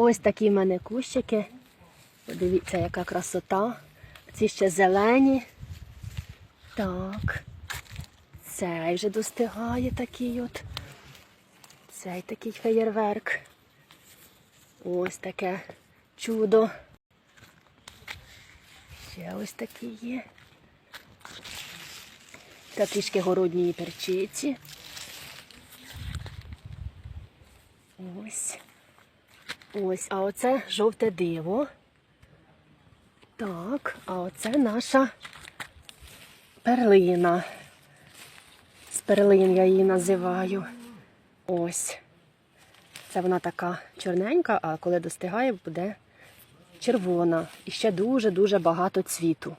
Ось такі в мене кущики. Подивіться, яка красота. Ці ще зелені. Так. Цей вже достигає такий от. Цей такий феєрверк. Ось таке чудо. Ще ось такі є. Та трішки городньої перчиці. Ось. Ось, а оце жовте диво. Так, а оце наша перлина. З перлин я її називаю. Ось. Це вона така чорненька, а коли достигає, буде червона. І ще дуже-дуже багато цвіту.